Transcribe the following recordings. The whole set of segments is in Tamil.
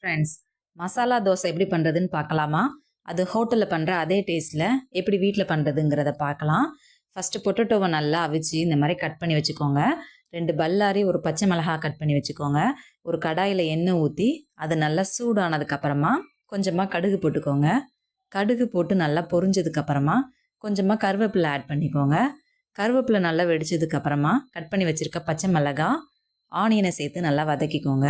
ஃப்ரெண்ட்ஸ் மசாலா தோசை எப்படி பண்ணுறதுன்னு பார்க்கலாமா? அது ஹோட்டலில் பண்ணுற அதே டேஸ்ட்டில் எப்படி வீட்டில் பண்ணுறதுங்கிறத பார்க்கலாம். ஃபஸ்ட்டு பொட்டேட்டோவை நல்லா அவிச்சு இந்த மாதிரி கட் பண்ணி வச்சுக்கோங்க. ரெண்டு பல்லாரி ஒரு பச்சை மிளகா கட் பண்ணி வச்சுக்கோங்க. ஒரு கடாயில் எண்ணெய் ஊற்றி அது நல்லா சூடானதுக்கப்புறமா கொஞ்சமாக கடுகு போட்டுக்கோங்க. கடுகு போட்டு நல்லா பொரிஞ்சதுக்கப்புறமா கொஞ்சமாக கருவேப்பிலை ஆட் பண்ணிக்கோங்க. கருவேப்பிலை நல்லா வெடிச்சதுக்கப்புறமா கட் பண்ணி வச்சுருக்க பச்சை மிளகா ஆனியனை சேர்த்து நல்லா வதக்கிக்கோங்க.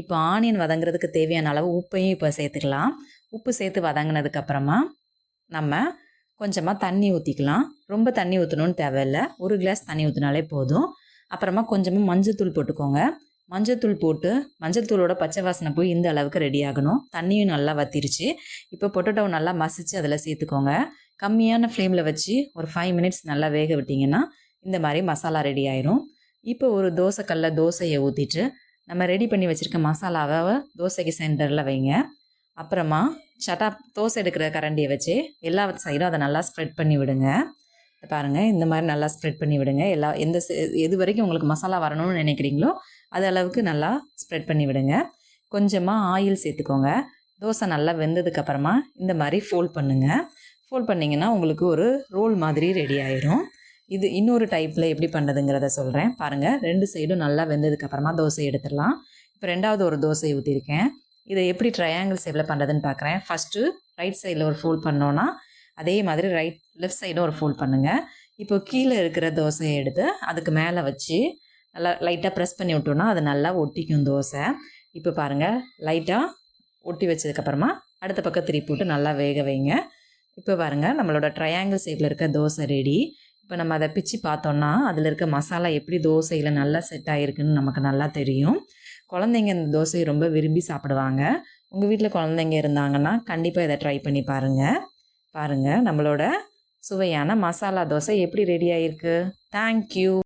இப்போ ஆனியன் வதங்குறதுக்கு தேவையான அளவு உப்பையும் இப்போ சேர்த்துக்கலாம். உப்பு சேர்த்து வதங்கினதுக்கு அப்புறமா நம்ம கொஞ்சமாக தண்ணி ஊற்றிக்கலாம் ரொம்ப தண்ணி ஊற்றணும்னு தேவையில்லை. ஒரு கிளாஸ் தண்ணி ஊற்றினாலே போதும். அப்புறமா கொஞ்சமாக மஞ்சத்தூள் போட்டுக்கோங்க. மஞ்சத்தூள் போட்டு மஞ்சத்தூளோட பச்சை வாசனை போய் இந்த அளவுக்கு ரெடி ஆகணும். தண்ணியும் நல்லா வத்திருச்சு. இப்போ பொட்டட்டோ நல்லா மசிச்சு அதில் சேர்த்துக்கோங்க. கம்மியான ஃப்ளேமில் வச்சு ஒரு ஃபைவ் மினிட்ஸ் நல்லா வேக விட்டிங்கன்னா இந்த மாதிரி மசாலா ரெடி ஆயிரும். இப்போ ஒரு தோசைக்கல்ல தோசையை ஊற்றிட்டு நம்ம ரெடி பண்ணி வச்சுருக்க மசாலாவை தோசைக்கு சென்டரில் வைங்க. அப்புறமா சட்டா தோசை எடுக்கிற கரண்டியை வச்சு எல்லா சைடும் அதை நல்லா ஸ்ப்ரெட் பண்ணி விடுங்க. இதை பாருங்கள் இந்த மாதிரி நல்லா ஸ்ப்ரெட் பண்ணி விடுங்க. எல்லா எந்த எது வரைக்கும் உங்களுக்கு மசாலா வரணும்னு நினைக்கிறீங்களோ அது அளவுக்கு நல்லா ஸ்ப்ரெட் பண்ணி விடுங்க. கொஞ்சமாக ஆயில் சேர்த்துக்கோங்க. தோசை நல்லா வெந்ததுக்கப்புறமா இந்த மாதிரி ஃபோல்ட் பண்ணுங்கள் ஃபோல்ட் பண்ணிங்கன்னா உங்களுக்கு ஒரு ரோல் மாதிரி ரெடி ஆயிரும். இது இன்னொரு டைப்பில் எப்படி பண்ணுறதுங்கிறத சொல்கிறேன் பாருங்கள் ரெண்டு சைடும் நல்லா வெந்ததுக்கு அப்புறமா தோசை எடுத்துடலாம். இப்போ ரெண்டாவது ஒரு தோசை ஊற்றிருக்கேன் இதை எப்படி ட்ரையாங்கிள் ஷேப்பில் பண்ணுறதுன்னு பார்க்குறேன் ஃபஸ்ட்டு ரைட் சைடில் ஒரு ஃபோல்ட் பண்ணோன்னா அதே மாதிரி ரைட் லெஃப்ட் சைடும் ஒரு ஃபோல்ட் பண்ணுங்கள் இப்போ கீழே இருக்கிற தோசையை எடுத்து அதுக்கு மேலே வச்சு நல்லா லைட்டாக ப்ரெஸ் பண்ணி விட்டோன்னா அது நல்லா ஒட்டிக்கும் தோசை. இப்போ பாருங்கள் லைட்டாக ஒட்டி வச்சதுக்கப்புறமா அடுத்த பக்கம் திருப்பி விட்டு நல்லா வேக வைங்க. இப்போ பாருங்கள் நம்மளோட ட்ரையாங்கிள் ஷேப்பில் இருக்க தோசை ரெடி இப்போ நம்ம அதை பிச்சு பார்த்தோன்னா அதில் இருக்க மசாலா எப்படி தோசையில் நல்லா செட் ஆகிருக்குன்னு நமக்கு நல்லா தெரியும். குழந்தைங்க இந்த தோசையை ரொம்ப விரும்பி சாப்பிடுவாங்க. உங்கள் வீட்டில் குழந்தைங்க இருந்தாங்கன்னா கண்டிப்பாக இதை ட்ரை பண்ணி பாருங்கள் பாருங்கள் நம்மளோட சுவையான மசாலா தோசை எப்படி ரெடி ஆகிருக்கு தேங்க்யூ